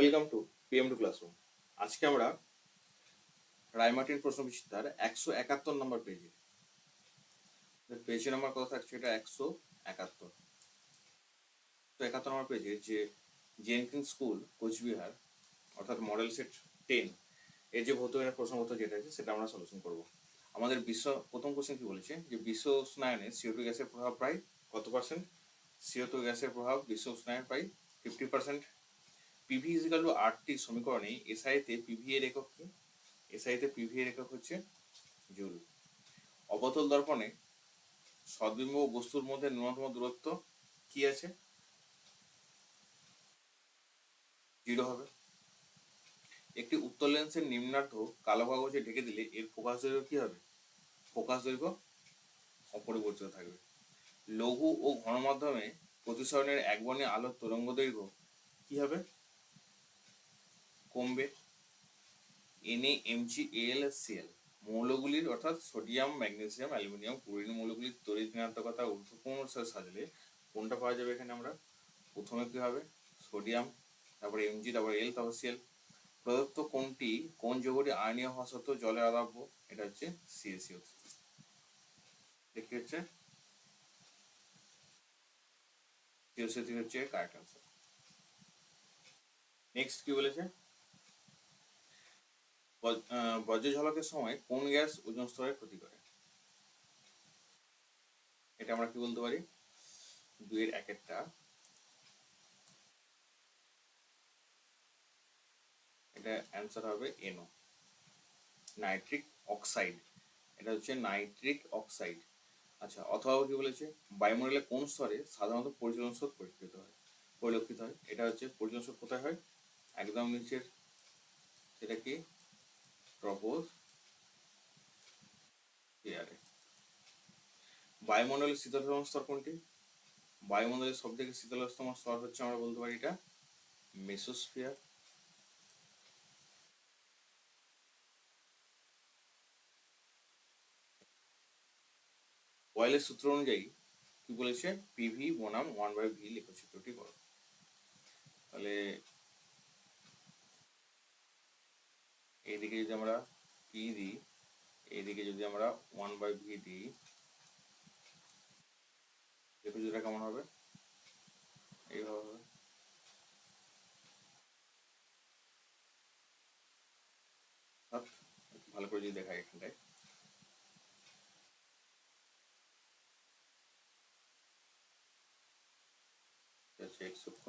Welcome to PM to classroom আজকে আমরা রায়মার্টিন প্রশ্ন বিচিত্রার একশো একাত্তর নম্বর পেজে পেজ নাম্বার কত থাকছে এটা একশো একাত্তর। তো একাত্তর নম্বর পেজে যে জেনকিন স্কুল কোচবিহার, অর্থাৎ মডেল সেট টেন এর যে ভৌতবিজ্ঞানের প্রশ্নপত্র যেটা আছে সেটা আমরা সলিউশন করব। আমাদের বিশ্ব, প্রথম কোশ্চেন কি বলেছে? যে বিশ্ব উষ্ণায়নে সিও টু গ্যাসের প্রভাব প্রায় কত পার্সেন্ট সিও টু গ্যাসের প্রভাব বিশ্ব উষ্ণায়নে প্রায় fifty percent PV equal to আটটি সমীকরণে এসআইতে পিভি এর একক কি? এসআইতে পিভি এর একক হচ্ছে জুল অবতল দর্পণে সদ্বিম্ব বস্তুর মধ্যে ন্যূনতম দূরত্ব কি আছে? জিরো হবে। একটি উত্তর লেন্সের নিম্নার্ধ কালো কাগজে ঢেকে দিলে এর ফোকাস দৈর্ঘ্য কি হবে? ফোকাস দৈর্ঘ্য অপরিবর্তিত থাকবে। লঘু ও ঘন প্রতিসরণের এক বর্ণে আলোর তরঙ্গ দৈর্ঘ্য কি হবে? কমবে। এনএ এমজি এল সিএল মৌলগুলির অর্থাৎ সোডিয়াম ম্যাগনেসিয়াম অ্যালুমিনিয়াম ক্লোরিন মৌলগুলির তড়িৎ ঋণাত্মকতা ঊর্ধ্বক্রম সাথে সাজালে কোনটা পাওয়া যাবে এখানে আমরা? প্রথমে কি হবে? সোডিয়াম তারপরে এমজি তারপরে এল তারপর সিএল প্রদত্ত কোনটি? কোন যৌগটি আয়নীয় হওয়া সত্ত্বেও জলে আদাব্য? এটা হচ্ছে সিএসিও দেখতে হচ্ছে? সিওসি হচ্ছে কারেক্ট আনসার নেক্সট কি বলেছে? বজ- আহ, বজ্র ঝলকের সময় কোন গ্যাস ওজন স্তরের ক্ষতি করে? এটা আমরা কি বলতে পারি? দুইয়ের এক একটা এটা অ্যান্সার হবে এনো নাইট্রিক অক্সাইড এটা হচ্ছে নাইট্রিক অক্সাইড আচ্ছা অথবা কি বলেছে? বায়ুমণ্ডলের কোন স্তরে সাধারণত পরিচলন স্রোত পরিলক্ষিত হয়? পরিলক্ষিত হয়। এটা হচ্ছে পরিচলন স্রোত কোথায় হয়? একদম নিচের। সেটা কি? ট্রপোজ এয়ারে বায়ুমণ্ডলের শীতলতম স্তর কোনটি? বায়ুমণ্ডলের সব থেকে শীতলতম স্তর হচ্ছে আমরা বলতে পারি এটা মেসোস্ফিয়ার। বয়েলের সূত্র অনুযায়ী কি বলেছে? পিভি বনাম ওয়ান বাই ভি লেখচিত্রটি করো। তাহলে এইদিকে যদি আমরা পি দিই এইদিকে যদি আমরা ওয়ান বাই ভি দিই লেখচিত্রটা কেমন হবে? এইভাবে হবে। ভালো করে যদি দেখাই এখানটায়। হচ্ছে এক্স অক্ষ,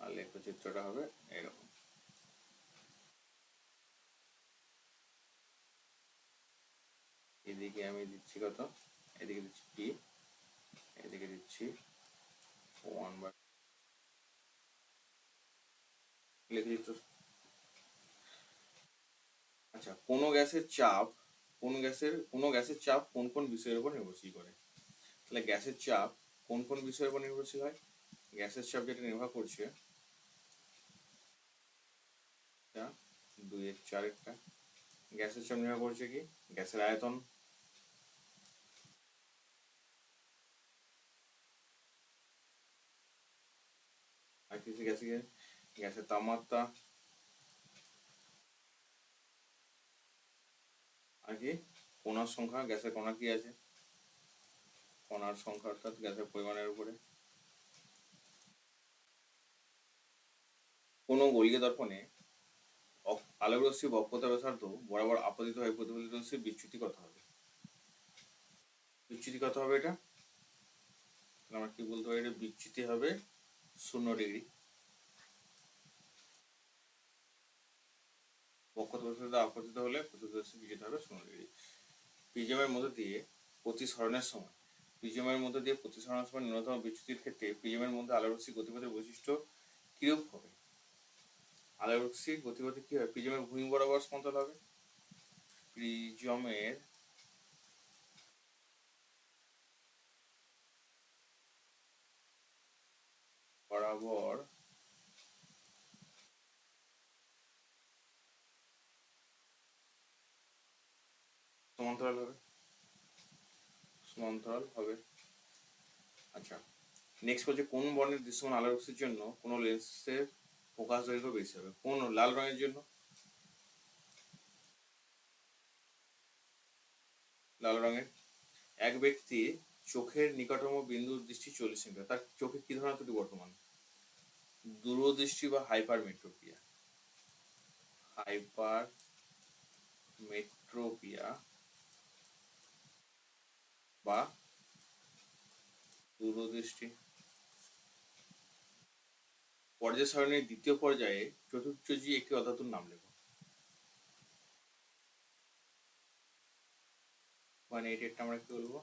আর লেখচিত্রটা হবে এরকম। এদিকে আমি দিচ্ছি কত? এদিকে দিচ্ছি পি এদিকে দিচ্ছি ওয়ান বাই লেখচিত্র আচ্ছা কোনো গ্যাসের চাপ, কোন গ্যাসের, কোনো গ্যাসের চাপ কোন কোন বিষয়ের উপর নির্ভরশীল করে? তাহলে গ্যাসের চাপ কোন কোন বিষয়ের উপর নির্ভরশীল হয়? গ্যাসের চাপ যেটা নির্ভর করছে, এটা দুইয়ের চারেরটা। গ্যাসের চাপ নির্ভর করছে কি? গ্যাসের আয়তন। আর কিছু গ্যাসে গ্যাসের তাপমাত্রা আর কি কণার সংখ্যা গ্যাসের কণা কি আছে কণার সংখ্যা অর্থাৎ গ্যাসের পরিমাণের উপরে কোনো গলীয় দর্পণে আলোক রশ্মি বক্রতা ব্যাসার্ধ বরাবর আপতিত হয়ে প্রতিফলিত রশ্মির বিচ্যুতি কত হবে বিচ্যুতি কত হবে এটা আমরা কি বলতে পারি এটা বিচ্যুতি হবে শূন্য ডিগ্রি আপতিত হলে বিচ্যুতি হবে প্রিজমের মধ্যে দিয়ে প্রতিসরণের সময়। প্রিজমের মধ্যে দিয়ে প্রতিসরণের সময় ন্যূনতম বিচ্যুতির ক্ষেত্রে প্রিজমের মধ্যে আলোক রশ্মি গতিপথের বৈশিষ্ট্য কিরূপ হবে? আলোকরশ্মির গতিপথে কি হয় প্রিজমের ভূমি বরাবর সমান্তরাল হবে। প্রিজমের বরাবর সমান্তরাল হবে? সমান্তরাল হবে। আচ্ছা নেক্সট বলছে, কোন বর্ণের দৃশ্যমান রশ্মির জন্য কোন লেন্সের ফোকাস দৈর্ঘ্য বেশি হবে? কোন, লাল রঙের জন্য? লাল রঙের। এক ব্যক্তি চোখের নিকটতম বিন্দুর দৃষ্টি চল্লিশ সেন্টিমিটার তার চোখে কি ধরনের ত্রুটি বর্তমান? দূরদৃষ্টি বা হাইপার মেট্রোপিয়া হাইপার মেট্রোপিয়া বা দূরদৃষ্টি পর্যায় সারণীর দ্বিতীয় পর্যায়ে চতুর্থ জি একটি অধাতুর নাম লেখো। ওয়ান এইট এইটটা আমরা কি বলব?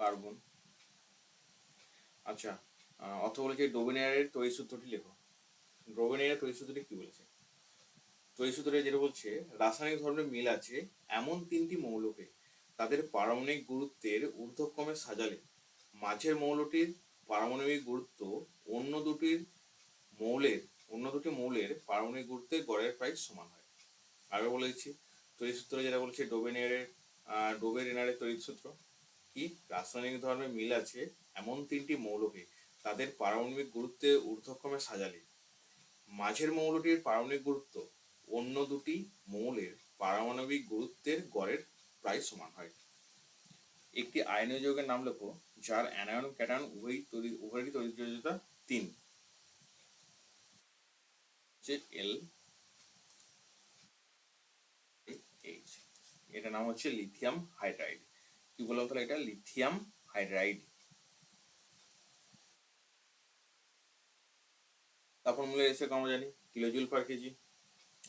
কার্বন। আচ্ছা অর্থ বলেছে ডোবেনিয়ারের তৈরি সূত্রটি লেখো। ডোবেনিয়ারের তৈরি সূত্রটি কি বলেছে? তৈরি যেটা বলছে, রাসায়নিক ধর্মের মিল আছে এমন তিনটি মৌলকে তাদের পারমাণবিক গুরুত্বের ঊর্ধ্বক্রমে সাজালে। মাঝের মৌলটির পারমাণবিক গুরুত্ব অন্য দুটির মৌলের, অন্য দুটি মৌলের পারমাণবিক গুরুত্বের গড়ের প্রায় সমান হয়। আগে বলেছি তৈরি সূত্র যেটা বলছে, ডোবেনিয়ারের ডোবের এনারের তৈরি সূত্র। কি? রাসায়নিক ধর্মের মিল আছে এমন তিনটি মৌলকে তাদের পারমাণবিক গুরুত্বের ঊর্ধ্বক্রমে সাজালে। মাঝের মৌলটির পারমাণবিক গুরুত্ব অন্য দুটি মৌলের পারমাণবিক গুরুত্বের গড়ের প্রায় সমান হয়। একটি আয়নীয় যৌগের নাম লেখো যার অ্যানায়ন, ক্যাটায়ন উভয়ই তৈরি, উভয়েরই তৈরিযোগ্যতা তিন। এল এইচ এটা নাম হচ্ছে লিথিয়াম হাইড্রাইড। কি বললাম তাহলে এটা? Lithium hydride. তারপর মূল্য এসে আমরা জানি, কিলোজুল পার কেজি।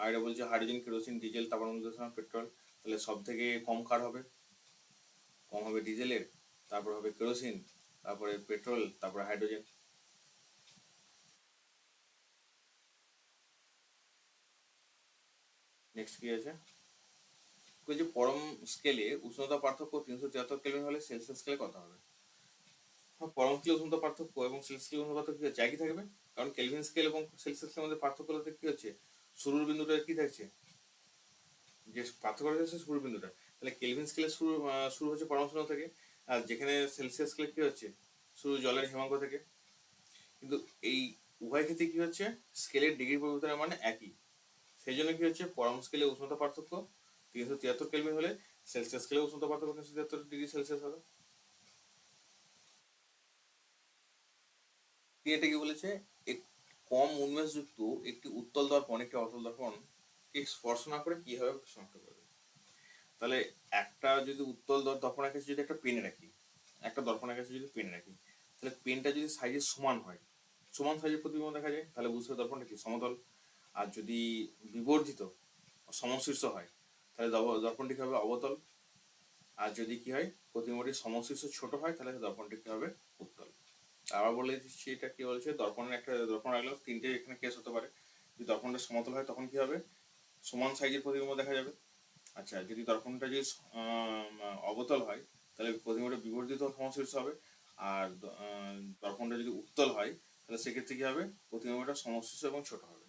আর এটা বলছে হাইড্রোজেন কেরোসিন ডিজেল তারপর মূল্য পেট্রোল। তাহলে সব থেকে কম কার হবে? কম হবে ডিজেলের তারপর হবে কেরোসিন তারপরে পেট্রোল তারপরে হাইড্রোজেন। নেক্সট কি আছে? বলছে পরম স্কেলে উষ্ণতা পার্থক্য তিনশো তিয়াত্তর কেলভিন হলে সেলসিয়াস স্কেলে কত হবে? হ্যাঁ, পরম স্কেলে উষ্ণতা পার্থক্য এবং সেলসিয়াস স্কেলে উষ্ণতা পার্থক্য কি হচ্ছে একই থাকবে? কারণ কেলভিন স্কেল এবং সেলসিয়াস স্কেলের মধ্যে পার্থক্য বলতে কি হচ্ছে? শুরুর বিন্দুটা কি থাকছে? যে পার্থক্য হচ্ছে শুরুর বিন্দুটা। তাহলে কেলভিন স্কেলে শুরু শুরু হচ্ছে পরম উষ্ণতা থেকে, আর যেখানে সেলসিয়াস স্কেলে কি হচ্ছে? শুরু জলের হিমাঙ্ক থেকে। কিন্তু এই উভয় ক্ষেত্রে কি হচ্ছে? স্কেলের ডিগ্রি পরিবর্তনের মানে একই। সেই জন্য কি হচ্ছে? পরম স্কেলে উষ্ণতা পার্থক্য তিনশো তিয়াত্তর কেলভিন হলে সেলসিয়াস স্কেলে উষ্ণতা পার্থক্য তিনশো তিয়াত্তর ডিগ্রি সেলসিয়াস হবে। দিয়ে এটা কি বলেছে? কম উন্মেষযুক্ত, একটি উত্তল দর্পণ, একটি অতল দর্পণ, কে স্পর্শ না করে কীভাবে শনাক্ত করবে? তাহলে একটা যদি উত্তল দর- দর্পণের কাছে যদি একটা পেন রাখি, একটা দর্পণের কাছে যদি পেন রাখি, তাহলে পেনটা যদি সাইজে সমান হয়, সমান সাইজের প্রতিবিম্ব দেখা যায়, তাহলে বুঝতে দর্পণটা কি সমতল। আর যদি বিবর্ধিত, সমশীর্ষ হয়, তাহলে দর্পণটি হবে অবতল। আর যদি কি হয়, প্রতিবিম্বটি সমশীর্ষ ছোট হয়, তাহলে দর্পণটি হবে উত্তল। আবার বলে দিচ্ছি এটা কি বলছে? দর্পণের একটা দর্পণ রাখলেও তিনটে এখানে কেস হতে পারে। যদি দর্পণটা সমতল হয় তখন কি হবে? সমান সাইজের প্রতিবিম্ব দেখা যাবে। আচ্ছা যদি দর্পণটা যদি অবতল হয় তাহলে প্রতিবিম্বটা বিবর্ধিত সমশীর্ষ হবে। আর দর্পণটা যদি উত্তল হয় তাহলে সেক্ষেত্রে কি হবে? প্রতিবিম্বটা সমশীর্ষ এবং ছোট হবে।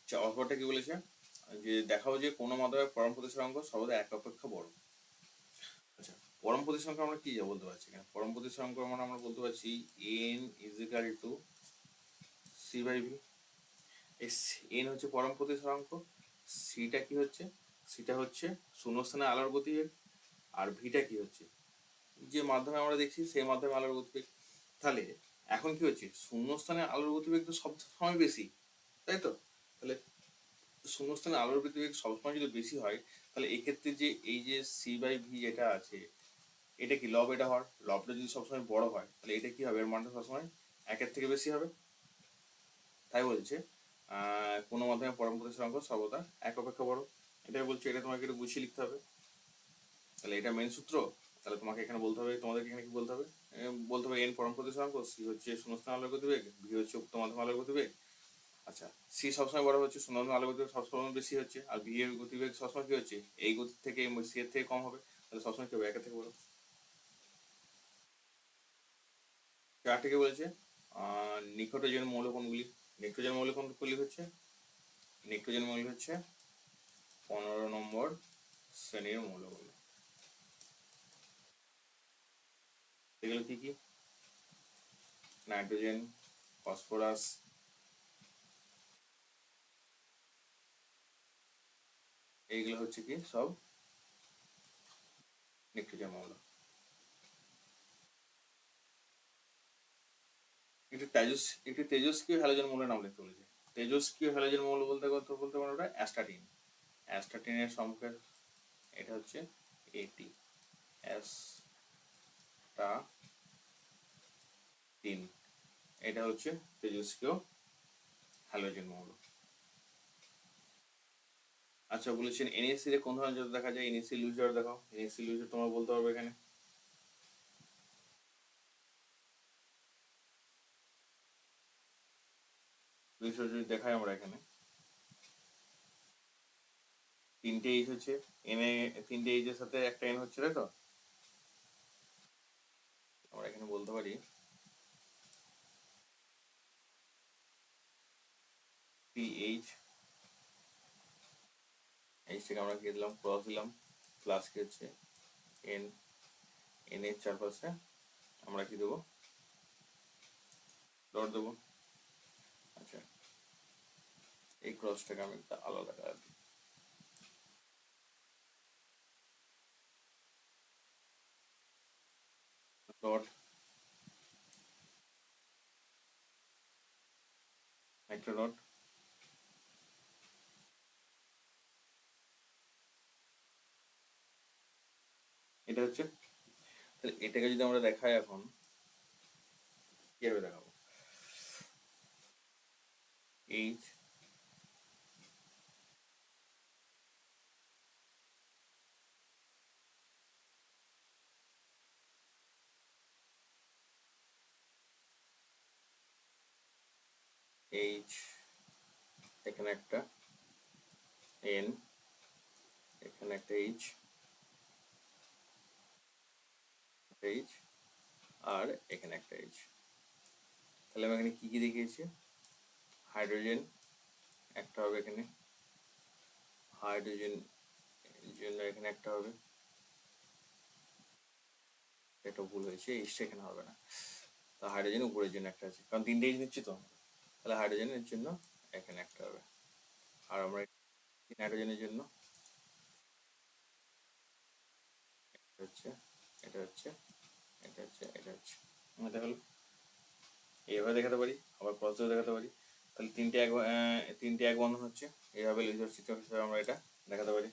আচ্ছা, অপরটা কি বলেছে? যে দেখাও যে কোনো মাধ্যমে পরম প্রতিসরাঙ্ক সর্বদা এক অপেক্ষা বড়। আচ্ছা পরম প্রতিসরাঙ্ক আমরা কি যা বলতে পারছি এখানে? পরম প্রতিসরাঙ্ক মানে আমরা বলতে পারছি N is equal to C by V N হচ্ছে পরম প্রতিসরাঙ্ক সিটা কি হচ্ছে? সিটা হচ্ছে শূন্যস্থানে আলোর গতিবেগ, আর ভিটা কি হচ্ছে? যে মাধ্যমে আমরা দেখছি, সেই মাধ্যমে আলোর গতিবেগ। তাহলে এখন কি হচ্ছে? শূন্যস্থানে আলোর গতিবেগ তো সব সময় বেশি, তাই তো? তাহলে শূন্যস্থানে আলোর গতিবেগ সবসময় যদি বেশি হয়, তাহলে এক্ষেত্রে যে এই যে সি বাই ভি যেটা আছে এটা কি লব এটা হওয়ার? লবটা যদি সবসময় বড় হয়, তাহলে এটা কি হবে? এর মানটা সবসময় একের থেকে বেশি হবে? তাই বলছে। কোনো মাধ্যমে পরম প্রতিসরাঙ্ক সর্বদা এক অপেক্ষা বড়। এটাই বলছে, এটা তোমাকে একটু গুছিয়ে লিখতে হবে। তাহলে এটা মেন সূত্র? তাহলে তোমাকে এখানে বলতে হবে, তোমাদেরকে এখানে কি বলতে হবে? বলতে হবে এন পরম প্রতিসরাঙ্ক সি হচ্ছে শূন্যস্থান আলোর গতিবেগ ভি হচ্ছে উক্ত মাধ্যম আলোর গতিবেগ আচ্ছা সি সবসময় বড় হচ্ছে শূন্য আলো গতিবেগ সবসময় বেশি হচ্ছে, আর ভি এর গতিবেগ সবসময় কি হচ্ছে? এই গতি থেকে সি এর থেকে কম হবে, তাহলে সবসময় কি হবে? একের থেকে বড়। চারটিকে বলেছে আহ, নিকটোজেন মৌল কোনগুলি? নিকটোজেন মৌল কোনগুলি হচ্ছে? নিকটোজেন মৌল হচ্ছে পনেরো নম্বর শ্রেণির মৌলগুলো। সেগুলো কি কি? নাইট্রোজেন ফসফরাস এইগুলো হচ্ছে কি সব? নিউট্রিজেন মৌল। একটু তেজস, একটু তেজস্ক্রিয় হ্যালোজেন মৌলের নাম লিখতে বলেছে। তেজস্ক্রিয় হ্যালোজেন মৌল বলতে কত বলতে পারো ওটা? অ্যাস্টাটিন অ্যাস্টাটিনের সংখ্যা এটা হচ্ছে এটি অ্যাস্টা তিন এটা হচ্ছে তেজস্ক্রিয় হ্যালোজেন মৌল। আচ্ছা বলেছেন এনএসসি রে কোন ধরনের দেখা যায়? এনএসসি লুজার দেখো এনএসসি লুজার তোমরা বলতে পারবে এখানে। দুইশো যদি দেখাই আমরা এখানে। তিনটে এইচ হচ্ছে এনে তিনটে এইচ এর সাথে একটা এন হচ্ছে, তাই তো? আমরা এখানে বলতে পারি পিএইচ এইচটাকে আমরা কি দিলাম? ক্রস দিলাম। প্লাস কি হচ্ছে এন এন এর চারপাশে আমরা কি দেবো? ডট দেবো। আচ্ছা। এই ক্রসটাকে আমি একটা আলাদা কালার দিই এটা হচ্ছে, তাহলে এটাকে যদি আমরা দেখাই এখন, কীভাবে দেখাবো? এইচ এইচ এখানে একটা এন এখানে একটা এইচ এইচ আর এখানে একটা এইচ তাহলে আমি এখানে কি কি দেখিয়েছি? হাইড্রোজেন একটা হবে এখানে। হাইড্রোজেন জন্য এখানে একটা হবে। এটা ভুল হয়েছে এইচটা এখানে হবে না। তা হাইড্রোজেন উপরের জন্য একটা আছে। কারণ তিনটে এইচ নিচ্ছি তো তাহলে হাইড্রোজেনের জন্য এখানে একটা হবে। আর আমরা নাইট্রোজেনের জন্য হচ্ছে, এটা হচ্ছে এটা হচ্ছে এটা হচ্ছে। হলো এইভাবে দেখাতে পারি, আবার দেখাতে পারি। তাহলে তিনটে এক তিনটে এক বন্ধন হচ্ছে। এইভাবে আমরা এটা দেখাতে পারি।